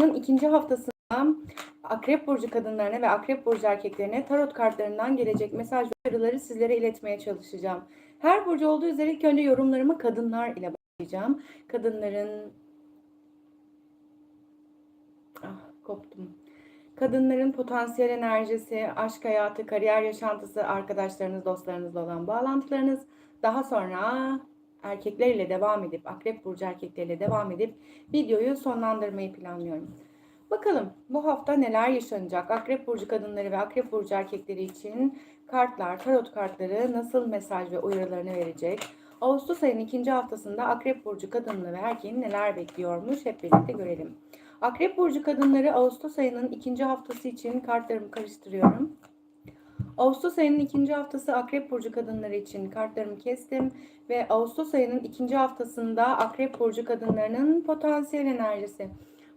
ayının ikinci haftasında Akrep Burcu kadınlarına ve Akrep Burcu erkeklerine tarot kartlarından gelecek mesaj ve uyarıları sizlere iletmeye çalışacağım. Her burcu olduğu üzere ilk önce yorumlarımı kadınlar ile başlayacağım. Kadınların... Ah koptum. Kadınların potansiyel enerjisi, aşk hayatı, kariyer yaşantısı, arkadaşlarınız, dostlarınızla olan bağlantılarınız. Daha sonra erkekler ile devam edip, Akrep Burcu erkekleriyle devam edip videoyu sonlandırmayı planlıyorum. Bakalım bu hafta neler yaşanacak? Akrep Burcu kadınları ve Akrep Burcu erkekleri için kartlar, tarot kartları nasıl mesaj ve uyarılarını verecek? Ağustos ayının ikinci haftasında Akrep Burcu kadınını ve erkeğini neler bekliyormuş hep birlikte görelim. Akrep Burcu kadınları Ağustos ayının ikinci haftası için kartlarımı karıştırıyorum. Ağustos ayının ikinci haftası Akrep Burcu kadınları için kartlarımı kestim ve Ağustos ayının ikinci haftasında Akrep Burcu kadınlarının potansiyel enerjisi.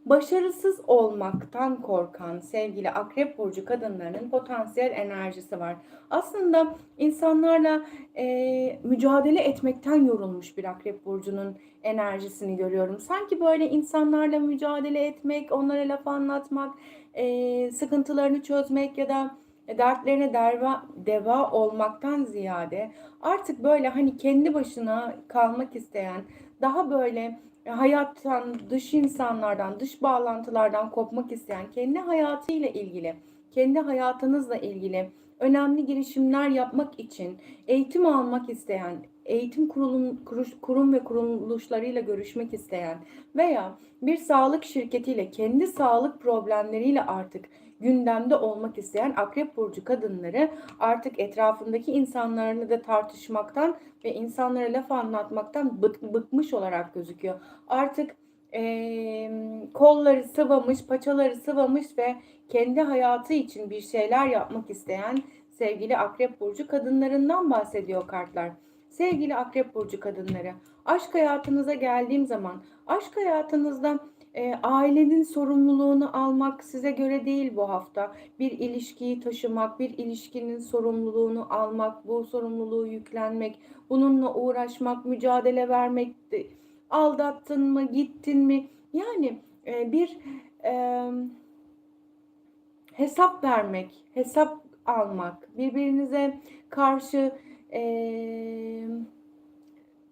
Başarısız olmaktan korkan sevgili Akrep Burcu kadınlarının potansiyel enerjisi var. Aslında insanlarla e, mücadele etmekten yorulmuş bir Akrep Burcu'nun enerjisini görüyorum. Sanki böyle insanlarla mücadele etmek, onlara laf anlatmak, e, sıkıntılarını çözmek ya da dertlerine deva, deva olmaktan ziyade artık böyle hani kendi başına kalmak isteyen, daha böyle hayattan, dış insanlardan, dış bağlantılardan kopmak isteyen, kendi hayatıyla ilgili, kendi hayatınızla ilgili önemli girişimler yapmak için eğitim almak isteyen, eğitim kurulum, kurum ve kuruluşlarıyla görüşmek isteyen veya bir sağlık şirketiyle kendi sağlık problemleriyle artık gündemde olmak isteyen akrep burcu kadınları artık etrafındaki insanlarla da tartışmaktan ve insanlara laf anlatmaktan bık, bıkmış olarak gözüküyor. Artık e, kolları sıvamış, paçaları sıvamış ve kendi hayatı için bir şeyler yapmak isteyen sevgili akrep burcu kadınlarından bahsediyor kartlar. Sevgili akrep burcu kadınları, aşk hayatınıza geldiğim zaman aşk hayatınızda e, ailenin sorumluluğunu almak size göre değil bu hafta. Bir ilişkiyi taşımak, bir ilişkinin sorumluluğunu almak, bu sorumluluğu yüklenmek, bununla uğraşmak, mücadele vermek, aldattın mı, gittin mi? Yani e, bir e, hesap vermek, hesap almak, birbirinize karşı e,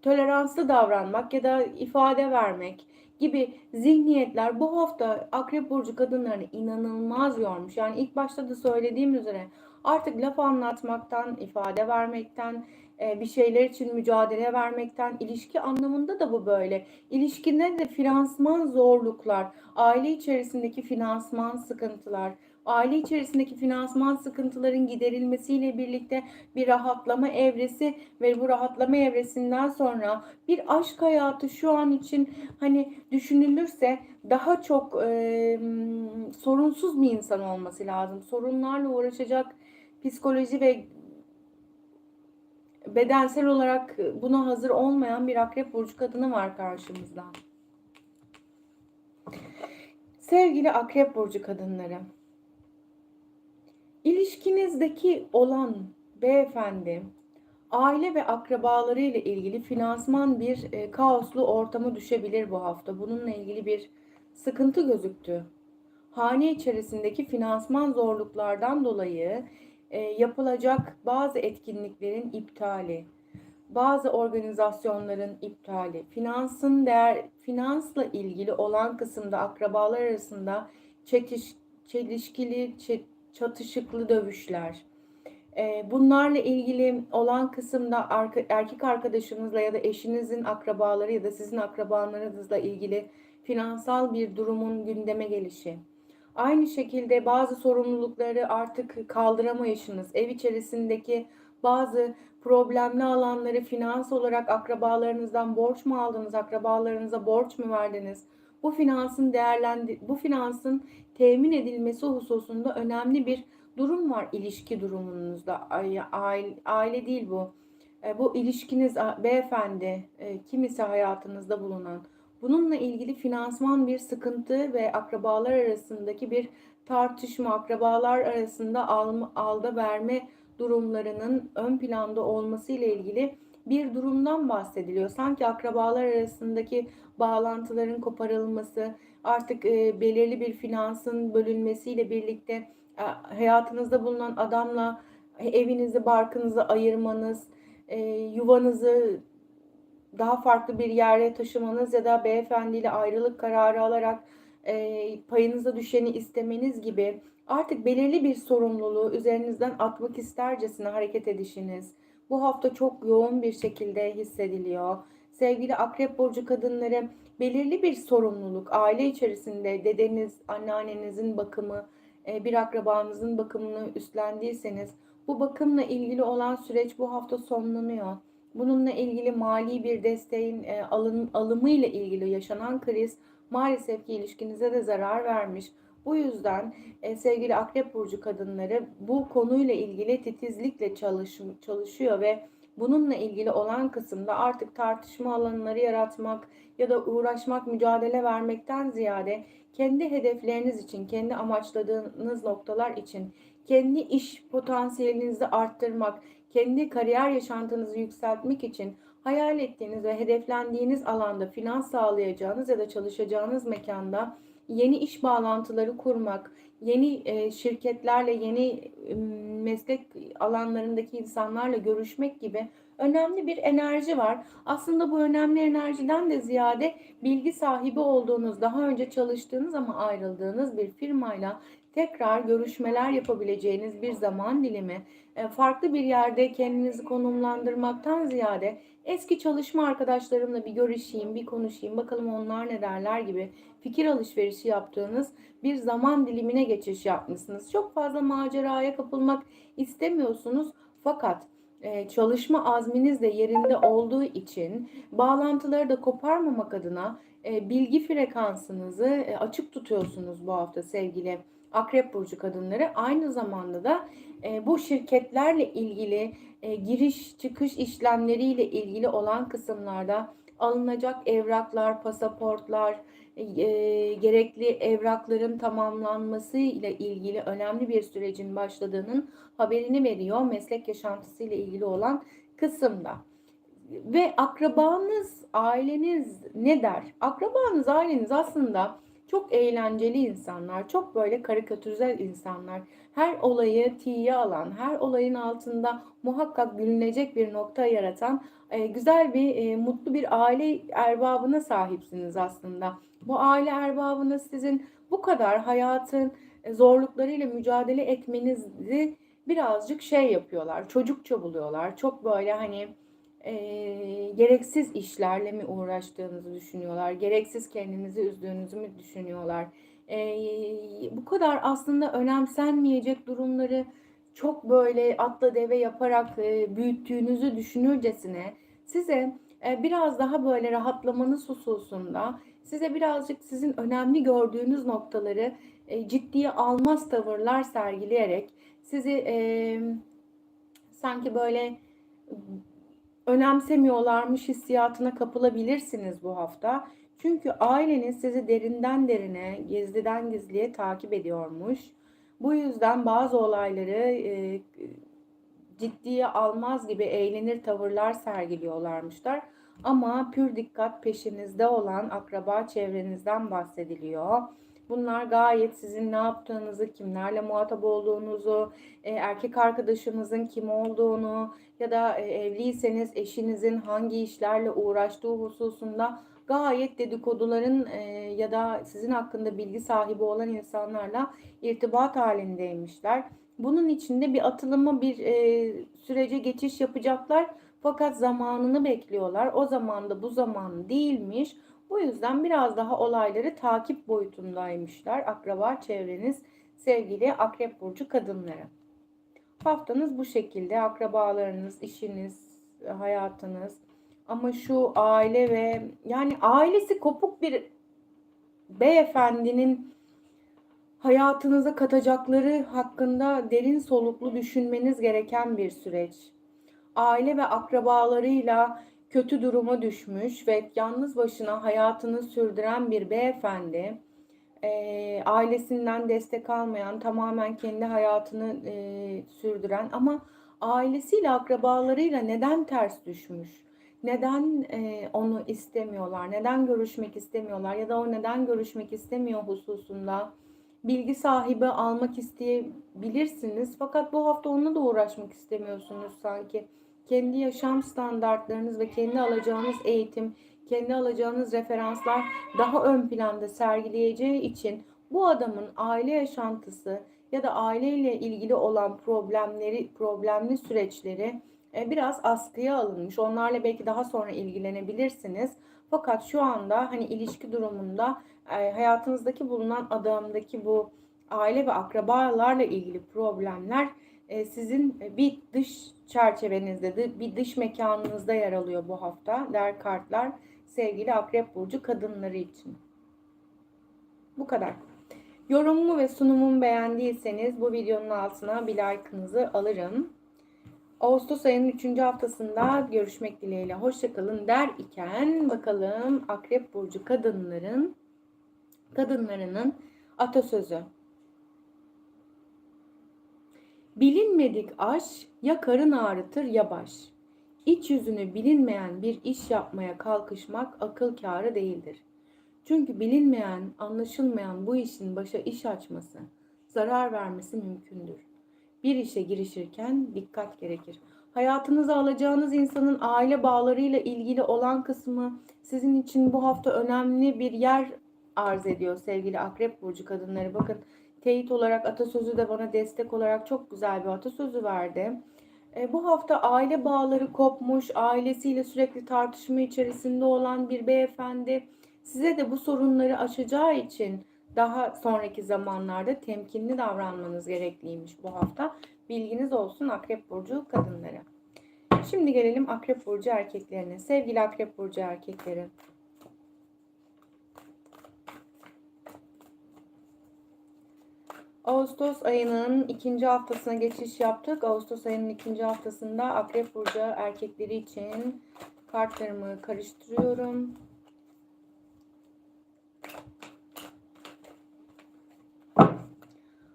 toleranslı davranmak ya da ifade vermek gibi zihniyetler bu hafta Akrep Burcu kadınlarını inanılmaz yormuş. Yani ilk başta da söylediğim üzere artık laf anlatmaktan, ifade vermekten, e, bir şeyler için mücadele vermekten, ilişki anlamında da bu böyle. İlişkinde de finansman zorluklar, aile içerisindeki finansman sıkıntılar, aile içerisindeki finansman sıkıntıların giderilmesiyle birlikte bir rahatlama evresi ve bu rahatlama evresinden sonra bir aşk hayatı şu an için hani düşünülürse daha çok e, sorunsuz bir insan olması lazım. Sorunlarla uğraşacak psikoloji ve bedensel olarak buna hazır olmayan bir akrep burcu kadını var karşımızda. Sevgili akrep burcu kadınları, İlişkinizdeki olan beyefendi aile ve akrabaları ile ilgili finansman bir e, kaoslu ortama düşebilir bu hafta. Bununla ilgili bir sıkıntı gözüktü. Hane içerisindeki finansman zorluklardan dolayı e, yapılacak bazı etkinliklerin iptali, bazı organizasyonların iptali, finansın değer finansla ilgili olan kısımda akrabalar arasında çetiş, çelişkili, çet, çatışıklı dövüşler. Ee, bunlarla ilgili olan kısımda erkek arkadaşınızla ya da eşinizin akrabaları ya da sizin akrabalarınızla ilgili finansal bir durumun gündeme gelişi. Aynı şekilde bazı sorumlulukları artık kaldıramayışınız, ev içerisindeki bazı problemli alanları finans olarak akrabalarınızdan borç mu aldınız, akrabalarınıza borç mu verdiniz? Bu finansın değerlendi bu finansın temin edilmesi hususunda önemli bir durum var ilişki durumunuzda. Aile, aile değil bu. E, bu ilişkiniz beyefendi e, kim ise hayatınızda bulunan bununla ilgili finansman bir sıkıntı ve akrabalar arasındaki bir tartışma, akrabalar arasında alma, alda verme durumlarının ön planda olması ile ilgili bir durumdan bahsediliyor. Sanki akrabalar arasındaki bağlantıların koparılması, artık e, belirli bir finansın bölünmesiyle birlikte e, hayatınızda bulunan adamla evinizi, barkınızı ayırmanız, e, yuvanızı daha farklı bir yere taşımanız ya da beyefendiyle ayrılık kararı alarak e, payınıza düşeni istemeniz gibi artık belirli bir sorumluluğu üzerinizden atmak istercesine hareket edişiniz bu hafta çok yoğun bir şekilde hissediliyor. Sevgili Akrep Burcu kadınları belirli bir sorumluluk aile içerisinde dedeniz, anneannenizin bakımı, e, bir akrabanızın bakımını üstlendiyseniz bu bakımla ilgili olan süreç bu hafta sonlanıyor. Bununla ilgili mali bir desteğin e, alın, alımı ile ilgili yaşanan kriz maalesef ki ilişkinize de zarar vermiş. Bu yüzden e, sevgili Akrep Burcu kadınları bu konuyla ilgili titizlikle çalış, çalışıyor ve bununla ilgili olan kısımda artık tartışma alanları yaratmak ya da uğraşmak, mücadele vermekten ziyade kendi hedefleriniz için, kendi amaçladığınız noktalar için, kendi iş potansiyelinizi arttırmak, kendi kariyer yaşantınızı yükseltmek için hayal ettiğiniz ve hedeflendiğiniz alanda finans sağlayacağınız ya da çalışacağınız mekanda yeni iş bağlantıları kurmak, yeni e, şirketlerle, yeni e, meslek alanlarındaki insanlarla görüşmek gibi önemli bir enerji var. Aslında bu önemli enerjiden de ziyade bilgi sahibi olduğunuz, daha önce çalıştığınız ama ayrıldığınız bir firmayla tekrar görüşmeler yapabileceğiniz bir zaman dilimi, farklı bir yerde kendinizi konumlandırmaktan ziyade eski çalışma arkadaşlarımla bir görüşeyim, bir konuşayım, bakalım onlar ne derler gibi fikir alışverişi yaptığınız bir zaman dilimine geçiş yapmışsınız. Çok fazla maceraya kapılmak istemiyorsunuz fakat e, çalışma azminiz de yerinde olduğu için bağlantıları da koparmamak adına e, bilgi frekansınızı e, açık tutuyorsunuz bu hafta sevgili Akrep Burcu kadınları. Aynı zamanda da bu şirketlerle ilgili giriş çıkış işlemleriyle ilgili olan kısımlarda alınacak evraklar, pasaportlar, e, gerekli evrakların tamamlanması ile ilgili önemli bir sürecin başladığının haberini veriyor meslek yaşantısı ile ilgili olan kısımda. Ve akrabanız, aileniz ne der? Akrabanız, aileniz aslında çok eğlenceli insanlar, çok böyle karikatürize insanlar. Her olayı tiye alan, her olayın altında muhakkak gülünecek bir nokta yaratan e, güzel bir, e, mutlu bir aile erbabına sahipsiniz aslında. Bu aile erbabınız sizin bu kadar hayatın e, zorluklarıyla mücadele etmenizi birazcık şey yapıyorlar, çocukça buluyorlar. Çok böyle hani e, gereksiz işlerle mi uğraştığınızı düşünüyorlar, gereksiz kendinizi üzdüğünüzü mü düşünüyorlar. E, bu kadar aslında önemsenmeyecek durumları çok böyle atla deve yaparak e, büyüttüğünüzü düşünürcesine size e, biraz daha böyle rahatlamanız hususunda size birazcık sizin önemli gördüğünüz noktaları e, ciddiye almaz tavırlar sergileyerek sizi e, sanki böyle önemsemiyorlarmış hissiyatına kapılabilirsiniz bu hafta. Çünkü aileniz sizi derinden derine, gizliden gizliye takip ediyormuş. Bu yüzden bazı olayları e, ciddiye almaz gibi eğlenir tavırlar sergiliyorlarmışlar. Ama pür dikkat peşinizde olan akraba çevrenizden bahsediliyor. Bunlar gayet sizin ne yaptığınızı, kimlerle muhatap olduğunuzu, e, erkek arkadaşınızın kim olduğunu ya da e, evliyseniz eşinizin hangi işlerle uğraştığı hususunda gayet dedikoduların e, ya da sizin hakkında bilgi sahibi olan insanlarla irtibat halindeymişler. Bunun içinde bir atılımı bir sürece geçiş yapacaklar fakat zamanını bekliyorlar. O zaman da bu zaman değilmiş. Bu yüzden biraz daha olayları takip boyutundaymışlar. Akraba çevreniz sevgili Akrep Burcu kadınları. Haftanız bu şekilde. Akrabalarınız, işiniz, hayatınız. Ama şu aile ve yani ailesi kopuk bir beyefendinin hayatınıza katacakları hakkında derin soluklu düşünmeniz gereken bir süreç aile ve akrabalarıyla kötü duruma düşmüş ve yalnız başına hayatını sürdüren bir beyefendi, e, ailesinden destek almayan, tamamen kendi hayatını e, sürdüren ama ailesiyle, akrabalarıyla neden ters düşmüş? neden e, onu istemiyorlar, neden görüşmek istemiyorlar ya da o neden görüşmek istemiyor hususunda bilgi sahibi almak isteyebilirsiniz. Fakat bu hafta onunla da uğraşmak istemiyorsunuz sanki. Kendi yaşam standartlarınız ve kendi alacağınız eğitim, kendi alacağınız referanslar daha ön planda sergileyeceği için bu adamın aile yaşantısı ya da aileyle ilgili olan problemleri, problemli süreçleri e, biraz askıya alınmış. Onlarla belki daha sonra ilgilenebilirsiniz. Fakat şu anda hani ilişki durumunda e, hayatınızdaki bulunan adamdaki bu aile ve akrabalarla ilgili problemler sizin bir dış çerçevenizde, bir dış mekanınızda yer alıyor bu hafta der kartlar sevgili Akrep Burcu kadınları için. Bu kadar. Yorumumu ve sunumumu beğendiyseniz bu videonun altına bir like'ınızı alırım. Ağustos ayının 3. haftasında görüşmek dileğiyle hoşçakalın der iken bakalım Akrep Burcu kadınların kadınlarının atasözü. Bilinmedik aş ya karın ağrıtır ya baş. İç yüzünü bilinmeyen bir iş yapmaya kalkışmak akıl kârı değildir. Çünkü bilinmeyen, anlaşılmayan bu işin başa iş açması, zarar vermesi mümkündür. Bir işe girişirken dikkat gerekir. Hayatınıza alacağınız insanın aile bağlarıyla ilgili olan kısmı sizin için bu hafta önemli bir yer arz ediyor sevgili Akrep Burcu kadınları. Bakın teyit olarak atasözü de bana destek olarak çok güzel bir atasözü verdi. E, bu hafta aile bağları kopmuş, ailesiyle sürekli tartışma içerisinde olan bir beyefendi size de bu sorunları aşacağı için daha sonraki zamanlarda temkinli davranmanız gerekliymiş bu hafta. Bilginiz olsun Akrep Burcu kadınları. Şimdi gelelim Akrep Burcu erkeklerine. Sevgili Akrep Burcu erkekleri. Ağustos ayının ikinci haftasına geçiş yaptık. Ağustos ayının ikinci haftasında Akrep Burcu erkekleri için kartlarımı karıştırıyorum.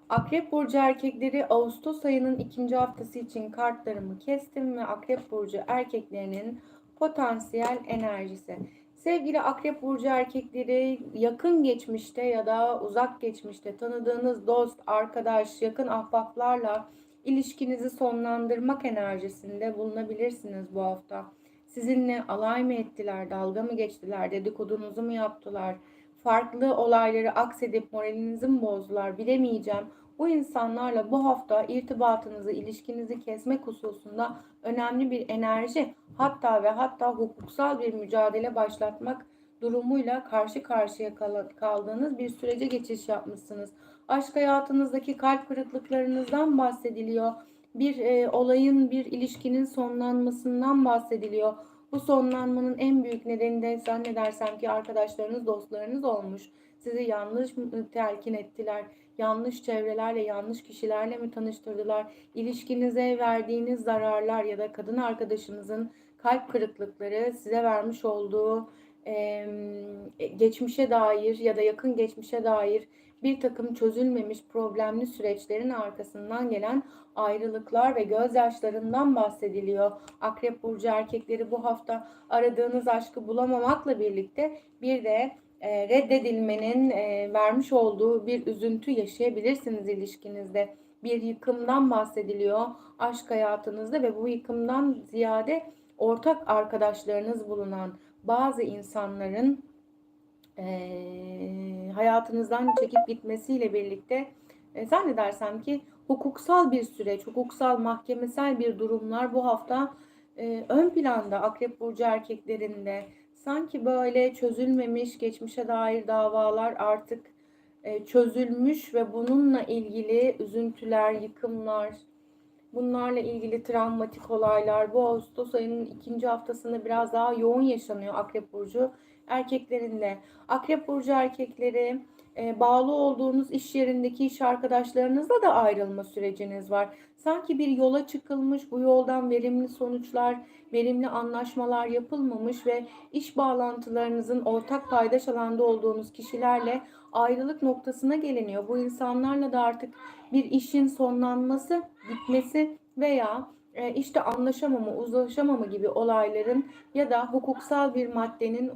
Akrep Burcu erkekleri Ağustos ayının ikinci haftası için kartlarımı kestim ve Akrep Burcu erkeklerinin potansiyel enerjisi. Sevgili Akrep Burcu erkekleri yakın geçmişte ya da uzak geçmişte tanıdığınız dost, arkadaş, yakın ahbaplarla ilişkinizi sonlandırmak enerjisinde bulunabilirsiniz bu hafta. Sizinle alay mı ettiler, dalga mı geçtiler, dedikodunuzu mu yaptılar, farklı olayları aksedip moralinizi mi bozdular bilemeyeceğim. Bu insanlarla bu hafta irtibatınızı, ilişkinizi kesmek hususunda önemli bir enerji, hatta ve hatta hukuksal bir mücadele başlatmak durumuyla karşı karşıya kaldığınız bir sürece geçiş yapmışsınız. Aşk hayatınızdaki kalp kırıklıklarınızdan bahsediliyor. Bir e, olayın, bir ilişkinin sonlanmasından bahsediliyor. Bu sonlanmanın en büyük nedeni de zannedersem ki arkadaşlarınız, dostlarınız olmuş. Sizi yanlış mı telkin ettiler? Yanlış çevrelerle, yanlış kişilerle mi tanıştırdılar? İlişkinize verdiğiniz zararlar ya da kadın arkadaşınızın kalp kırıklıkları size vermiş olduğu e, geçmişe dair ya da yakın geçmişe dair bir takım çözülmemiş problemli süreçlerin arkasından gelen ayrılıklar ve gözyaşlarından bahsediliyor. Akrep burcu erkekleri bu hafta aradığınız aşkı bulamamakla birlikte bir de e, reddedilmenin e, vermiş olduğu bir üzüntü yaşayabilirsiniz ilişkinizde. Bir yıkımdan bahsediliyor aşk hayatınızda ve bu yıkımdan ziyade ortak arkadaşlarınız bulunan bazı insanların e, hayatınızdan çekip gitmesiyle birlikte zannedersem ki hukuksal bir süreç, hukuksal mahkemesel bir durumlar bu hafta ön planda Akrep Burcu erkeklerinde sanki böyle çözülmemiş geçmişe dair davalar artık e, çözülmüş ve bununla ilgili üzüntüler, yıkımlar, bunlarla ilgili travmatik olaylar bu Ağustos ayının ikinci haftasında biraz daha yoğun yaşanıyor Akrep Burcu erkeklerinde. Akrep Burcu erkekleri e, bağlı olduğunuz iş yerindeki iş arkadaşlarınızla da ayrılma süreciniz var. Sanki bir yola çıkılmış, bu yoldan verimli sonuçlar, verimli anlaşmalar yapılmamış ve iş bağlantılarınızın ortak paydaş alanda olduğunuz kişilerle ayrılık noktasına geliniyor. Bu insanlarla da artık bir işin sonlanması, bitmesi veya e, işte anlaşamama, uzlaşamama gibi olayların ya da hukuksal bir maddenin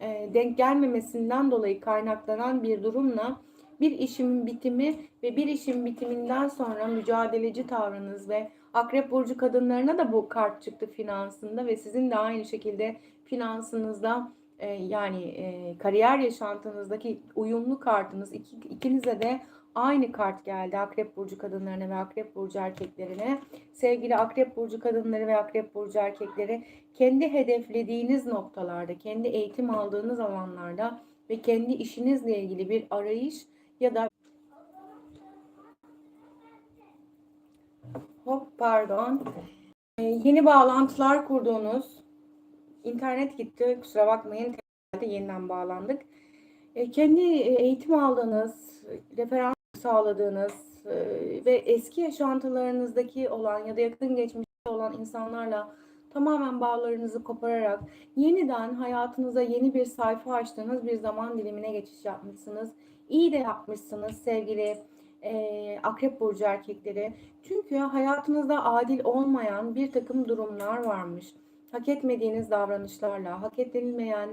e, denk gelmemesinden dolayı kaynaklanan bir durumla bir işin bitimi ve bir işin bitiminden sonra mücadeleci tavrınız ve Akrep Burcu kadınlarına da bu kart çıktı finansında ve sizin de aynı şekilde finansınızda e, yani e, kariyer yaşantınızdaki uyumlu kartınız iki, ikinize de aynı kart geldi Akrep Burcu kadınlarına ve Akrep Burcu erkeklerine. Sevgili Akrep Burcu kadınları ve Akrep Burcu erkekleri kendi hedeflediğiniz noktalarda, kendi eğitim aldığınız alanlarda ve kendi işinizle ilgili bir arayış ya da hop pardon Ee, yeni bağlantılar kurduğunuz internet gitti kusura bakmayın yeniden bağlandık. Ee, kendi eğitim aldığınız, referans sağladığınız e, ve eski yaşantılarınızdaki olan ya da yakın geçmişte olan insanlarla tamamen bağlarınızı kopararak yeniden hayatınıza yeni bir sayfa açtığınız bir zaman dilimine geçiş yapmışsınız. İyi de yapmışsınız sevgili e, Akrep Burcu erkekleri. Çünkü hayatınızda adil olmayan bir takım durumlar varmış. Hak etmediğiniz davranışlarla, hak edilmeyen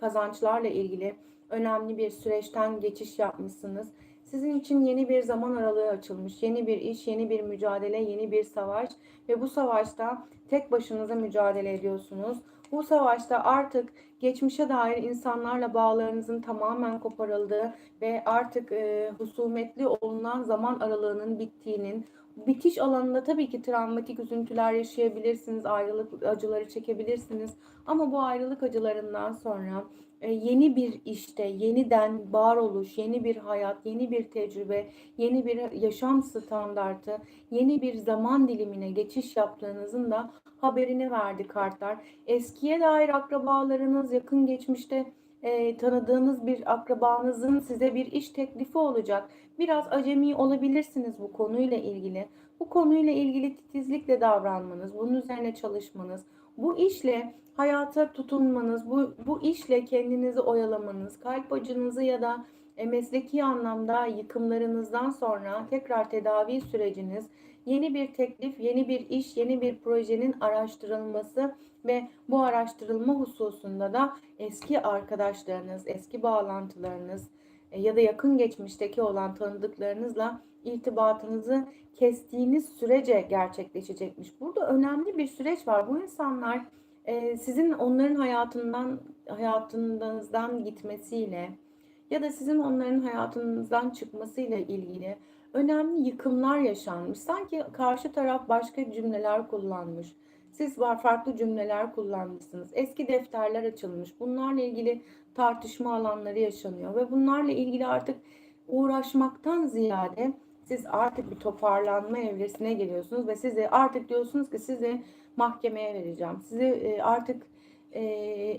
kazançlarla ilgili önemli bir süreçten geçiş yapmışsınız. Sizin için yeni bir zaman aralığı açılmış. Yeni bir iş, yeni bir mücadele, yeni bir savaş ve bu savaşta tek başınıza mücadele ediyorsunuz. Bu savaşta artık geçmişe dair insanlarla bağlarınızın tamamen koparıldığı ve artık e, husumetli olunan zaman aralığının bittiğinin, bitiş alanında tabii ki travmatik üzüntüler yaşayabilirsiniz, ayrılık acıları çekebilirsiniz. Ama bu ayrılık acılarından sonra yeni bir işte, yeniden varoluş, yeni bir hayat, yeni bir tecrübe, yeni bir yaşam standartı, yeni bir zaman dilimine geçiş yaptığınızın da haberini verdi kartlar. Eskiye dair akrabalarınız yakın geçmişte e, tanıdığınız bir akrabanızın size bir iş teklifi olacak. Biraz acemi olabilirsiniz bu konuyla ilgili. Bu konuyla ilgili titizlikle davranmanız, bunun üzerine çalışmanız, bu işle hayata tutunmanız, bu, bu işle kendinizi oyalamanız, kalp acınızı ya da e, mesleki anlamda yıkımlarınızdan sonra tekrar tedavi süreciniz, yeni bir teklif, yeni bir iş, yeni bir projenin araştırılması ve bu araştırılma hususunda da eski arkadaşlarınız, eski bağlantılarınız e, ya da yakın geçmişteki olan tanıdıklarınızla irtibatınızı kestiğiniz sürece gerçekleşecekmiş. Burada önemli bir süreç var. Bu insanlar e, sizin onların hayatından hayatınızdan gitmesiyle ya da sizin onların hayatınızdan çıkmasıyla ilgili önemli yıkımlar yaşanmış. Sanki karşı taraf başka cümleler kullanmış. Siz var farklı cümleler kullanmışsınız. Eski defterler açılmış. Bunlarla ilgili tartışma alanları yaşanıyor ve bunlarla ilgili artık uğraşmaktan ziyade siz artık bir toparlanma evresine geliyorsunuz ve size artık diyorsunuz ki sizi mahkemeye vereceğim. Sizi e, artık e,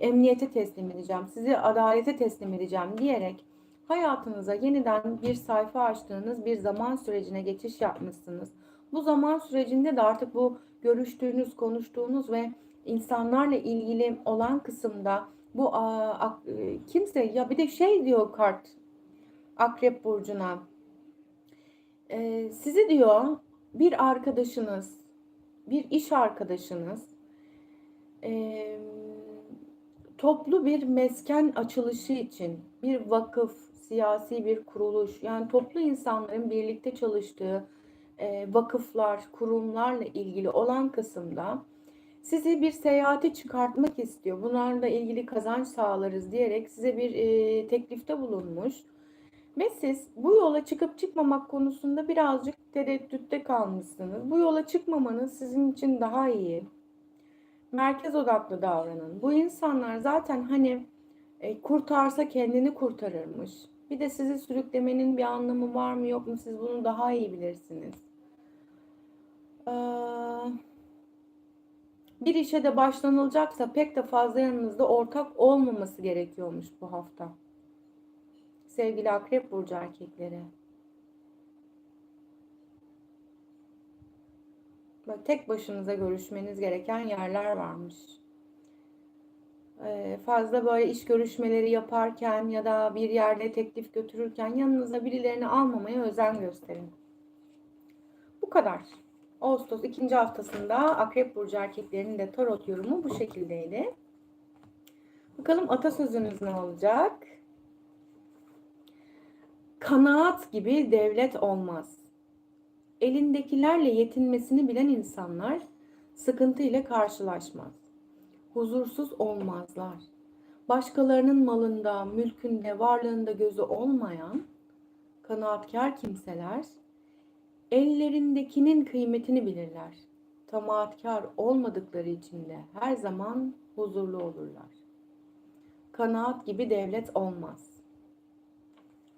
emniyete teslim edeceğim. Sizi adalete teslim edeceğim diyerek hayatınıza yeniden bir sayfa açtığınız bir zaman sürecine geçiş yapmışsınız. Bu zaman sürecinde de artık bu görüştüğünüz, konuştuğunuz ve insanlarla ilgili olan kısımda bu a, a, kimse ya bir de şey diyor kart Akrep burcuna. E, sizi diyor bir arkadaşınız, bir iş arkadaşınız e, toplu bir mesken açılışı için bir vakıf, siyasi bir kuruluş yani toplu insanların birlikte çalıştığı e, vakıflar, kurumlarla ilgili olan kısımda sizi bir seyahate çıkartmak istiyor. Bunlarla ilgili kazanç sağlarız diyerek size bir e, teklifte bulunmuş. Ve siz bu yola çıkıp çıkmamak konusunda birazcık tereddütte kalmışsınız. Bu yola çıkmamanız sizin için daha iyi. Merkez odaklı davranın. Bu insanlar zaten hani e, kurtarsa kendini kurtarırmış. Bir de sizi sürüklemenin bir anlamı var mı yok mu siz bunu daha iyi bilirsiniz. Ee, bir işe de başlanılacaksa pek de fazla yanınızda ortak olmaması gerekiyormuş bu hafta. Sevgili Akrep Burcu erkekleri. Tek başınıza görüşmeniz gereken yerler varmış. Ee, fazla böyle iş görüşmeleri yaparken ya da bir yerde teklif götürürken yanınıza birilerini almamaya özen gösterin. Bu kadar. Ağustos ikinci haftasında Akrep Burcu erkeklerinin de tarot yorumu bu şekildeydi. Bakalım atasözünüz ne olacak? Kanaat gibi devlet olmaz. Elindekilerle yetinmesini bilen insanlar sıkıntı ile karşılaşmaz. Huzursuz olmazlar. Başkalarının malında, mülkünde, varlığında gözü olmayan kanaatkar kimseler ellerindekinin kıymetini bilirler. Tamaatkar olmadıkları için de her zaman huzurlu olurlar. Kanaat gibi devlet olmaz.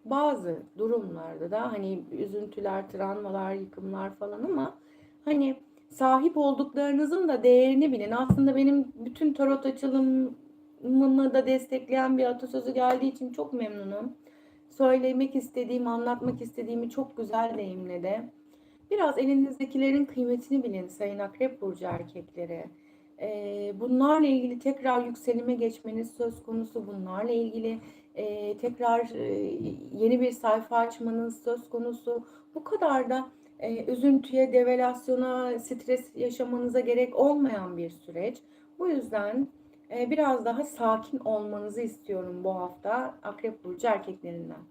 Bazı durumlarda da hani üzüntüler, travmalar, yıkımlar falan ama hani sahip olduklarınızın da değerini bilin. Aslında benim bütün tarot açılımımı da destekleyen bir atasözü geldiği için çok memnunum. Söylemek istediğim, anlatmak istediğimi çok güzel deyimledi. Biraz elinizdekilerin kıymetini bilin Sayın Akrep Burcu erkekleri. Ee, bunlarla ilgili tekrar yükselime geçmeniz söz konusu. Bunlarla ilgili e, tekrar e, yeni bir sayfa açmanız söz konusu. Bu kadar da e, üzüntüye, develasyona, stres yaşamanıza gerek olmayan bir süreç. Bu yüzden e, biraz daha sakin olmanızı istiyorum bu hafta Akrep Burcu erkeklerinden.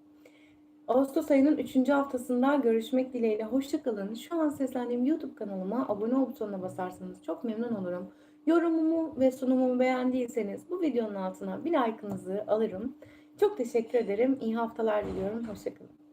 Ağustos ayının 3. haftasında görüşmek dileğiyle. Hoşçakalın. Şu an seslendiğim YouTube kanalıma abone ol butonuna basarsanız çok memnun olurum. Yorumumu ve sunumumu beğendiyseniz bu videonun altına bir like'ınızı alırım. Çok teşekkür ederim. İyi haftalar diliyorum. Hoşçakalın.